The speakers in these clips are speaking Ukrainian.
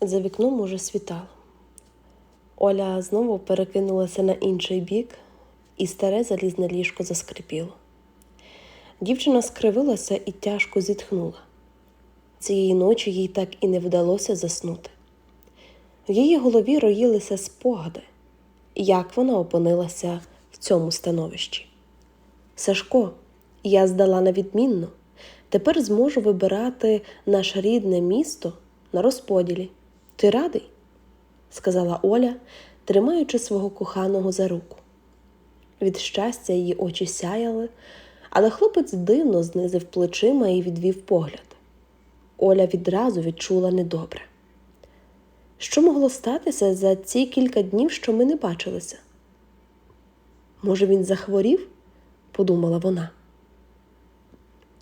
За вікном уже світало. Оля знову перекинулася на інший бік, і старе залізне ліжко заскрипіло. Дівчина скривилася і тяжко зітхнула. Цієї ночі їй так і не вдалося заснути. В її голові роїлися спогади, як вона опинилася в цьому становищі. Сашко, я здала на відмінно. Тепер зможу вибирати наше рідне місто на розподілі. Ти радий? сказала Оля, тримаючи свого коханого за руку. Від щастя її очі сяяли, але хлопець дивно знизив плечима і відвів погляд. Оля відразу відчула недобре. Що могло статися за ці кілька днів, що ми не бачилися? Може, він захворів? подумала вона.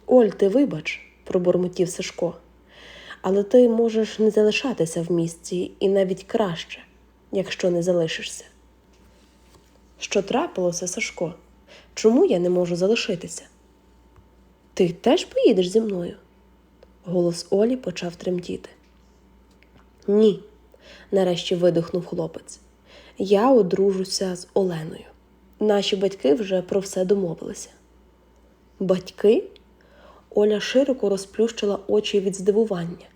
Оль, ти вибач, пробурмотів Сашко, але ти можеш не залишатися в місті і навіть краще, якщо не залишишся. Що трапилося, Сашко? Чому я не можу залишитися? Ти теж поїдеш зі мною? Голос Олі почав тремтіти. Ні, нарешті видихнув хлопець. Я одружуся з Оленою. Наші батьки вже про все домовилися. Батьки? Оля широко розплющила очі від здивування.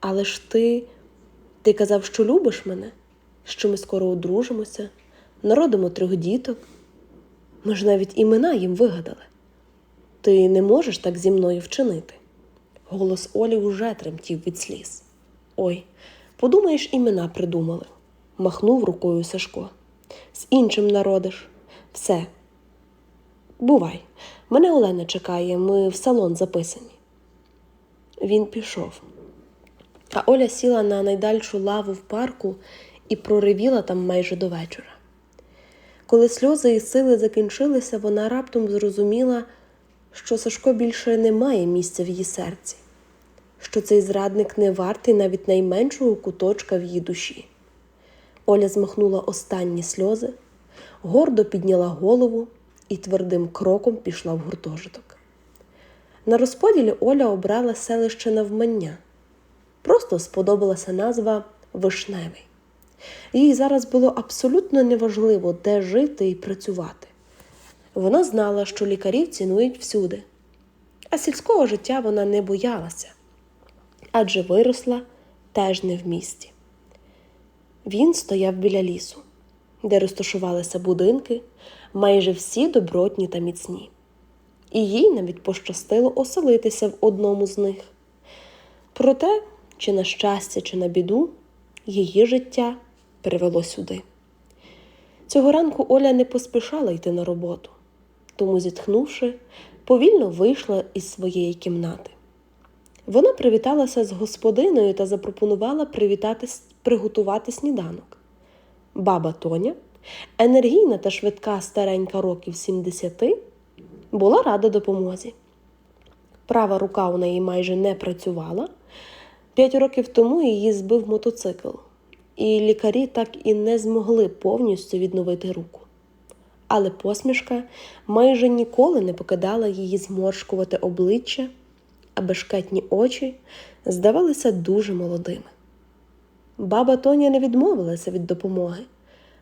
Але ж ти, ти казав, що любиш мене, що ми скоро одружимося, народимо трьох діток. Ми ж навіть імена їм вигадали. Ти не можеш так зі мною вчинити. Голос Олі уже тремтів від сліз. Ой, подумаєш, імена придумали, махнув рукою Сашко. З іншим народиш. Все. Бувай, мене Олена чекає, ми в салон записані. Він пішов. А Оля сіла на найдальшу лаву в парку і проривіла там майже до вечора. Коли сльози і сили закінчилися, вона раптом зрозуміла, що Сашко більше не має місця в її серці, що цей зрадник не вартий навіть найменшого куточка в її душі. Оля змахнула останні сльози, гордо підняла голову і твердим кроком пішла в гуртожиток. На розподілі Оля обрала селище навмання. Просто сподобалася назва Вишневий. Їй зараз було абсолютно неважливо, де жити і працювати. Вона знала, що лікарів цінують всюди, а сільського життя вона не боялася, адже виросла теж не в місті. Він стояв біля лісу, де розташувалися будинки, майже всі добротні та міцні. І їй навіть пощастило оселитися в одному з них. Проте, чи на щастя, чи на біду, її життя привело сюди. Цього ранку Оля не поспішала йти на роботу, тому, зітхнувши, повільно вийшла із своєї кімнати. Вона привіталася з господиною та запропонувала привітати, приготувати сніданок. Баба Тоня, енергійна та швидка старенька років 70, була рада допомозі. Права рука у неї майже не працювала. П'ять років тому її збив мотоцикл, і лікарі так і не змогли повністю відновити руку. Але посмішка майже ніколи не покидала її зморшкувати обличчя, а бешкетні очі здавалися дуже молодими. Баба Тоня не відмовилася від допомоги,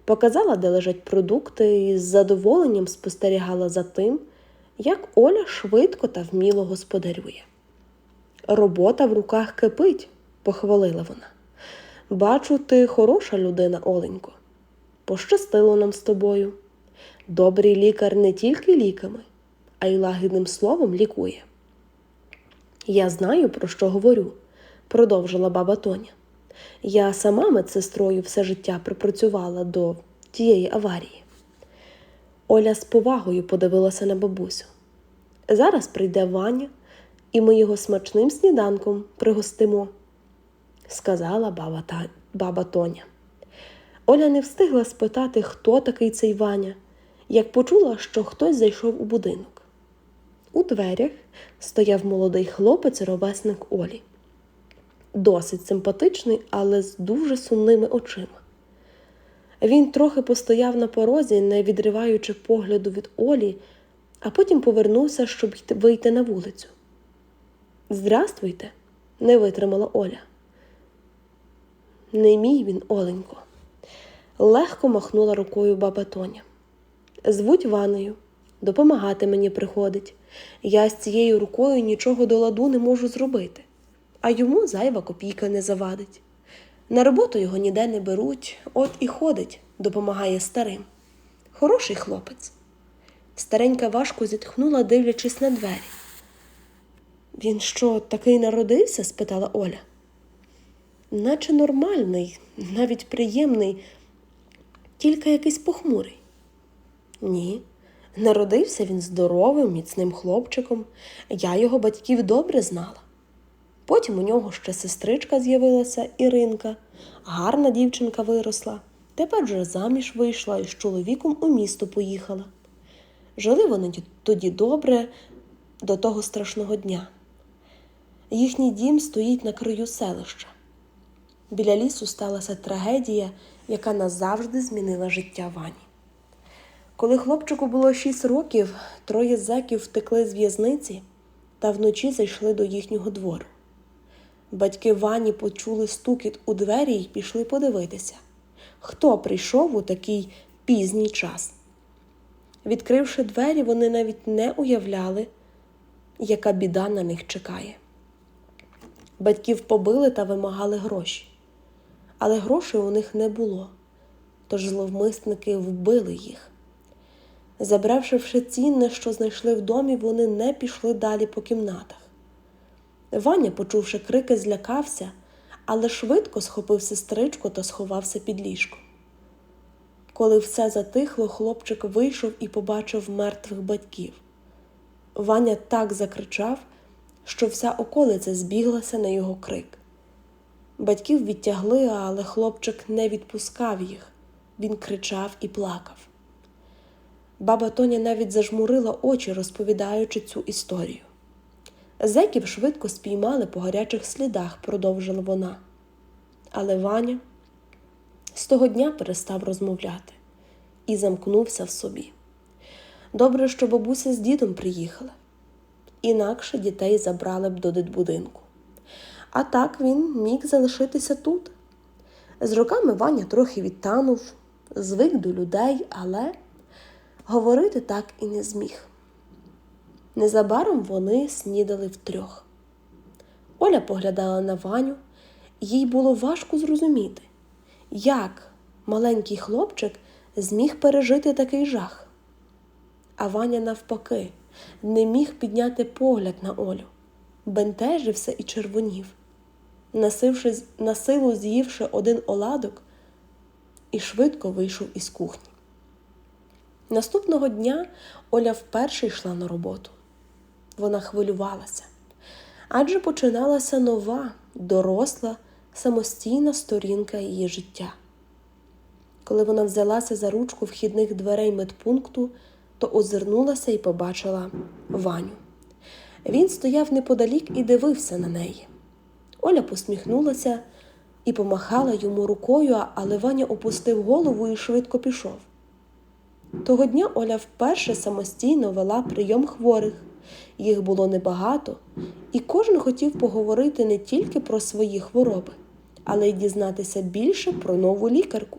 показала, де лежать продукти, і з задоволенням спостерігала за тим, як Оля швидко та вміло господарює. Робота в руках кипить, похвалила вона. Бачу, ти хороша людина, Оленько. Пощастило нам з тобою. Добрий лікар не тільки ліками, а й лагідним словом лікує. Я знаю, про що говорю, продовжила баба Тоня. Я сама медсестрою все життя припрацювала до тієї аварії. Оля з повагою подивилася на бабусю. Зараз прийде Ваня, і ми його смачним сніданком пригостимо, сказала баба, та... баба Тоня. Оля не встигла спитати, хто такий цей Ваня, як почула, що хтось зайшов у будинок. У дверях стояв молодий хлопець ровесник Олі. Досить симпатичний, але з дуже сумними очима. Він трохи постояв на порозі, не відриваючи погляду від Олі, а потім повернувся, щоб вийти на вулицю. Здравствуйте, не витримала Оля. Не мій він, Оленько. Легко махнула рукою баба Тоня. Звуть Ваною, допомагати мені приходить. Я з цією рукою нічого до ладу не можу зробити, а йому зайва копійка не завадить. На роботу його ніде не беруть, от і ходить, допомагає старим. Хороший хлопець. Старенька важко зітхнула, дивлячись на двері. Він що, такий народився? спитала Оля. Наче нормальний, навіть приємний, тільки якийсь похмурий. Ні, народився він здоровим, міцним хлопчиком. Я його батьків добре знала. Потім у нього ще сестричка з'явилася Іринка, гарна дівчинка виросла. Тепер вже заміж вийшла і з чоловіком у місто поїхала. Жили вони тоді добре до того страшного дня. Їхній дім стоїть на краю селища. Біля лісу сталася трагедія, яка назавжди змінила життя Вані. Коли хлопчику було шість років, троє зеків втекли з в'язниці та вночі зайшли до їхнього двору. Батьки Вані почули стукіт у двері і пішли подивитися, хто прийшов у такий пізній час. Відкривши двері, вони навіть не уявляли, яка біда на них чекає. Батьків побили та вимагали гроші, але грошей у них не було, тож зловмисники вбили їх. Забравши все цінне, що знайшли в домі, вони не пішли далі по кімнатах. Ваня, почувши крики, злякався, але швидко схопив сестричку та сховався під ліжко. Коли все затихло, хлопчик вийшов і побачив мертвих батьків. Ваня так закричав, що вся околиця збіглася на його крик. Батьків відтягли, але хлопчик не відпускав їх. Він кричав і плакав. Баба Тоня навіть зажмурила очі, розповідаючи цю історію. Зеків швидко спіймали по гарячих слідах, продовжила вона. Але Ваня з того дня перестав розмовляти і замкнувся в собі. Добре, що бабуся з дідом приїхала, інакше дітей забрали б до дитбудинку. А так він міг залишитися тут. З роками Ваня трохи відтанув, звик до людей, але говорити так і не зміг. Незабаром вони снідали втрьох. Оля поглядала на Ваню, їй було важко зрозуміти, як маленький хлопчик зміг пережити такий жах. А Ваня, навпаки, не міг підняти погляд на Олю, бентежився і червонів, насивши, на силу з'ївши один оладок, і швидко вийшов із кухні. Наступного дня Оля вперше йшла на роботу. Вона хвилювалася, адже починалася нова, доросла, самостійна сторінка її життя. Коли вона взялася за ручку вхідних дверей медпункту, то озирнулася і побачила Ваню. Він стояв неподалік і дивився на неї. Оля посміхнулася і помахала йому рукою, але Ваня опустив голову і швидко пішов. Того дня Оля вперше самостійно вела прийом хворих. Їх було небагато, і кожен хотів поговорити не тільки про свої хвороби, але й дізнатися більше про нову лікарку.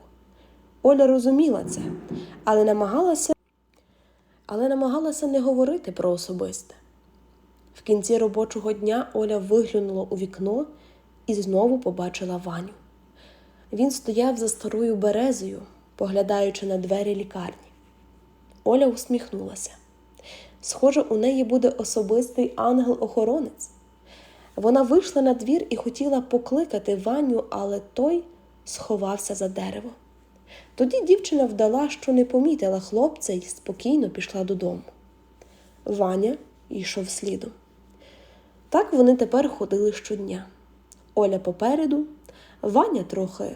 Оля розуміла це, але намагалася, але намагалася не говорити про особисте. В кінці робочого дня Оля виглянула у вікно і знову побачила Ваню. Він стояв за старою березою, поглядаючи на двері лікарні. Оля усміхнулася. Схоже, у неї буде особистий ангел-охоронець. Вона вийшла на двір і хотіла покликати Ваню, але той сховався за дерево. Тоді дівчина вдала, що не помітила хлопця і спокійно пішла додому. Ваня йшов слідом. Так вони тепер ходили щодня. Оля попереду, Ваня трохи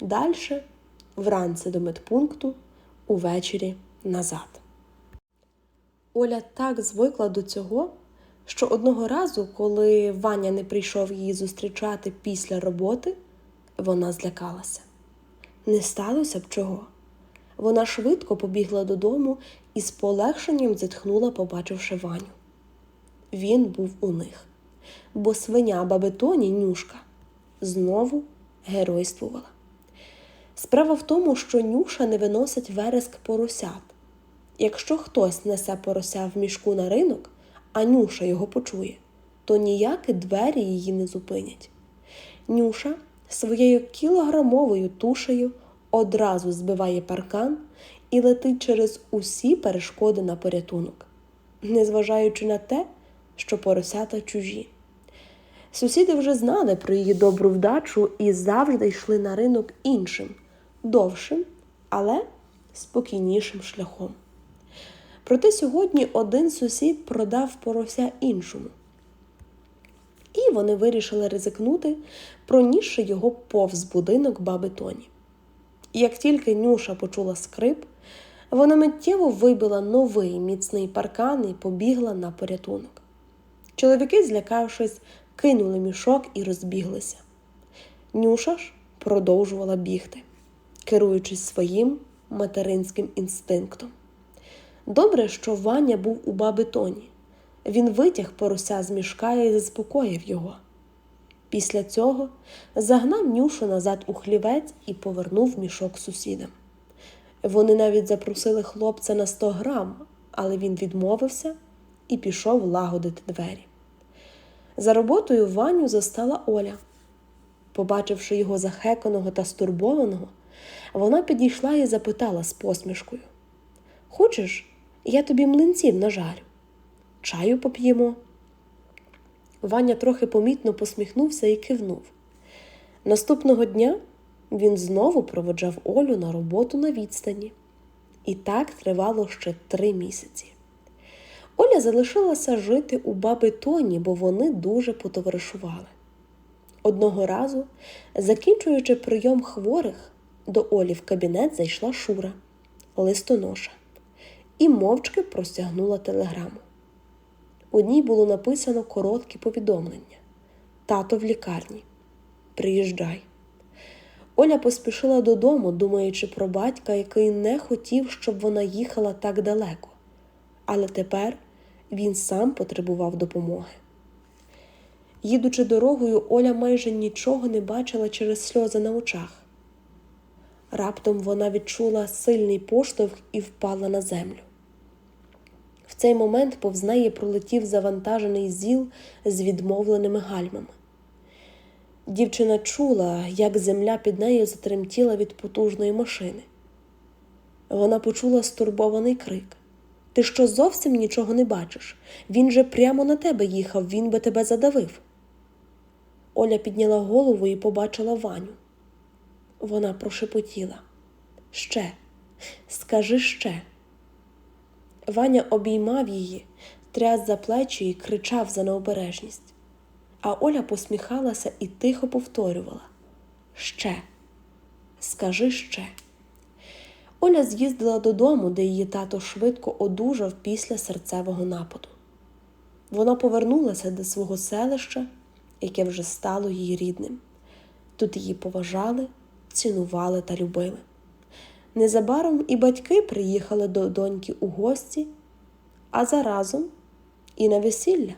далі, вранці до медпункту, увечері назад. Оля так звикла до цього, що одного разу, коли Ваня не прийшов її зустрічати після роботи, вона злякалася. Не сталося б чого. Вона швидко побігла додому і з полегшенням зітхнула, побачивши Ваню. Він був у них, бо свиня баби Тоні нюшка знову геройствувала. Справа в тому, що нюша не виносить вереск поросят. Якщо хтось несе порося в мішку на ринок, а нюша його почує, то ніякі двері її не зупинять. Нюша своєю кілограмовою тушею одразу збиває паркан і летить через усі перешкоди на порятунок, незважаючи на те, що поросята чужі. Сусіди вже знали про її добру вдачу і завжди йшли на ринок іншим, довшим, але спокійнішим шляхом. Проте сьогодні один сусід продав порося іншому. І вони вирішили ризикнути, пронісши його повз будинок баби Тоні. Як тільки Нюша почула скрип, вона миттєво вибила новий міцний паркан і побігла на порятунок. Чоловіки, злякавшись, кинули мішок і розбіглися. Нюша ж продовжувала бігти, керуючись своїм материнським інстинктом. Добре, що Ваня був у баби Тоні. Він витяг порося з мішка і заспокоїв його. Після цього загнав нюшу назад у хлівець і повернув мішок сусідам. Вони навіть запросили хлопця на 100 грам, але він відмовився і пішов лагодити двері. За роботою Ваню застала Оля. Побачивши його захеканого та стурбованого, вона підійшла і запитала з посмішкою: Хочеш, я тобі млинців нажарю? Чаю поп'ємо. Ваня трохи помітно посміхнувся і кивнув. Наступного дня він знову проводжав Олю на роботу на відстані. І так тривало ще три місяці. Оля залишилася жити у баби Тоні, бо вони дуже потоваришували. Одного разу, закінчуючи прийом хворих, до Олі в кабінет зайшла Шура, листоноша, і мовчки простягнула телеграму. У ній було написано коротке повідомлення Тато в лікарні. Приїжджай. Оля поспішила додому, думаючи про батька, який не хотів, щоб вона їхала так далеко. Але тепер він сам потребував допомоги. Їдучи дорогою, Оля майже нічого не бачила через сльози на очах. Раптом вона відчула сильний поштовх і впала на землю. Цей момент повз неї пролетів завантажений зіл з відмовленими гальмами. Дівчина чула, як земля під нею затремтіла від потужної машини. Вона почула стурбований крик. Ти що зовсім нічого не бачиш? Він же прямо на тебе їхав, він би тебе задавив. Оля підняла голову і побачила Ваню. Вона прошепотіла Ще, скажи ще. Ваня обіймав її, тряс за плечі і кричав за необережність. А Оля посміхалася і тихо повторювала Ще, скажи ще. Оля з'їздила додому, де її тато швидко одужав після серцевого нападу. Вона повернулася до свого селища, яке вже стало її рідним. Тут її поважали, цінували та любили. Незабаром і батьки приїхали до доньки у гості, а заразом і на весілля.